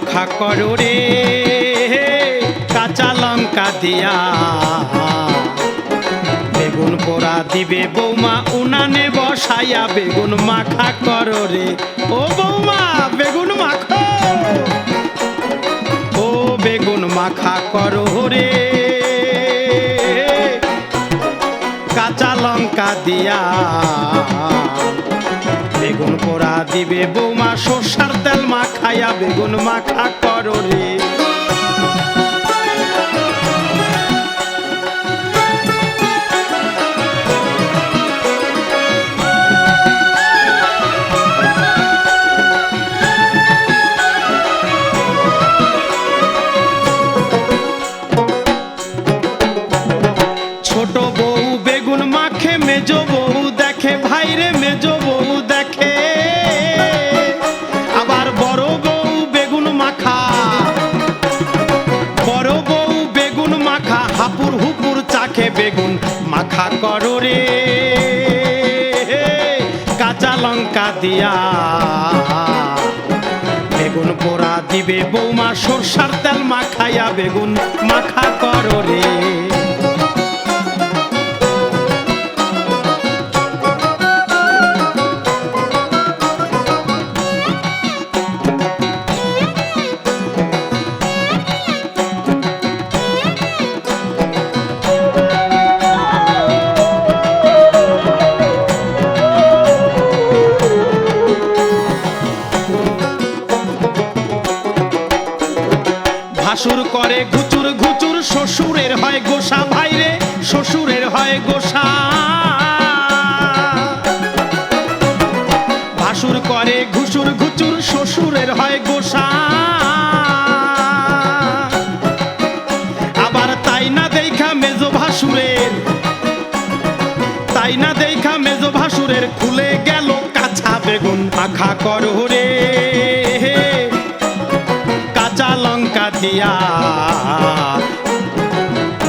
মাখা করো রে। কাঁচা লঙ্কা দিয়া। বেগুন পোড়া দিবে বৌমা, উনানে বসাইয়া বেগুন মাখা করো রে। ও বৌমা, বেগুন মাখো। ও বেগুন মাখা করো রে। কাঁচা লঙ্কা দিয়া। বেগুন পোড়া দিবে বৌমা, সর্ষার তেল মাখাইয়া বেগুন মাখা করো রে। ছোট বউ বেগুন মাখে, মেজ বউ দেখে, ভাইরে মেজ বউ হাপুর হুপুর চাখে বেগুন মাখা করো রে। কাঁচা লঙ্কা দিয়া। বেগুন পোড়া দিবে বৌমা, সরষার তেল মাখাইয়া বেগুন মাখা করো রে। ভাসুর করে ঘুচুর ঘুচুর, শ্বশুরের হয় গোসা। ভাইরে শ্বশুরের হয় গোসা। ভাসুর করে ঘুষুর ঘুচুর, শ্বশুরের হয় গোসা। আবার তাই না দেখা মেজো ভাসুরের, তাই না দেখা মেজো ভাসুরের, খুলে গেল কাছা বেগুন পাখা কর রে দিয়া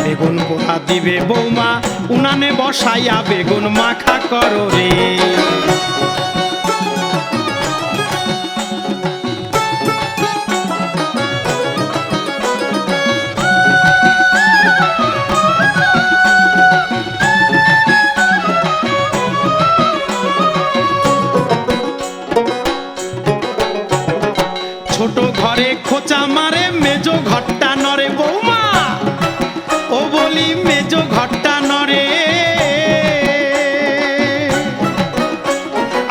বেগুন পোড়া দিবে বৌমা উনানে বসাইয়া বেগুন মাখা করো রে। ছোট ঘরে খোঁচা মারে, মেজো ঘরটা নরে বৌমা, ও বলি মেজো ঘরটা নরে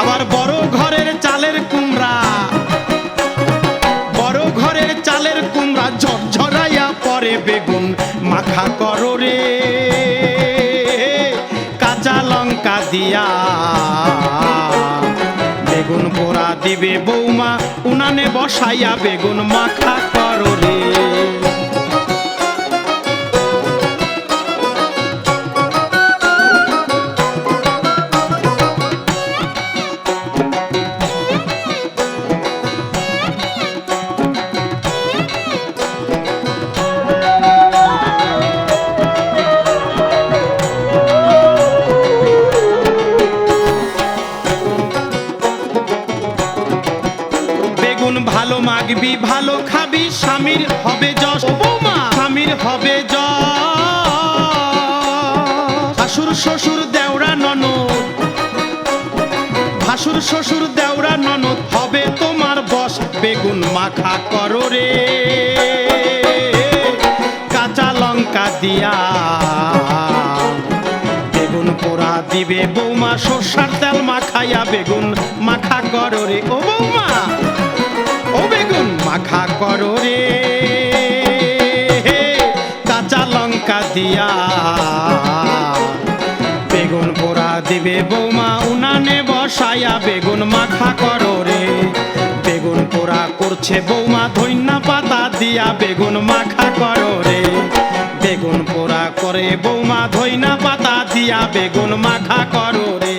আবার বড় ঘরের চালের কুমড়া, বড় ঘরের চালের কুমড়া ঝরঝরাইয়া পরে বেগুন মাখা করো রে। কাঁচা লঙ্কা দিয়া বেগুন পোড়া দিবে বৌমা উনানে বসাইয়া বেগুন মাখা করো রে। মাগবি, ভালো খাবি, স্বামীর হবে যশ। বৌমা, স্বামীর হবে যশ। শাশুর শ্বশুর, দেওরা ননদ। ভাসুর শ্বশুর, দেওরা ননদ, হবে তোমার বস বেগুন মাখা করো রে। কাঁচা লঙ্কা দিয়া। বেগুন পোড়া দিবে বৌমা, সর্ষার তেল মাখাইয়া বেগুন মাখা করো রে। ও বৌমা মাখা করো রে। কাঁচা লঙ্কা দিয়া। বেগুন পোড়া দিবে বৌমা, উনানে বসাইয়া বেগুন মাখা করো রে। বেগুন পোড়া করছে বৌমা ধন্যা পাতা দিয়া বেগুন মাখা করো রে। বেগুন পোড়া করে বৌমা ধইনা পাতা দিয়া বেগুন মাখা করো রে।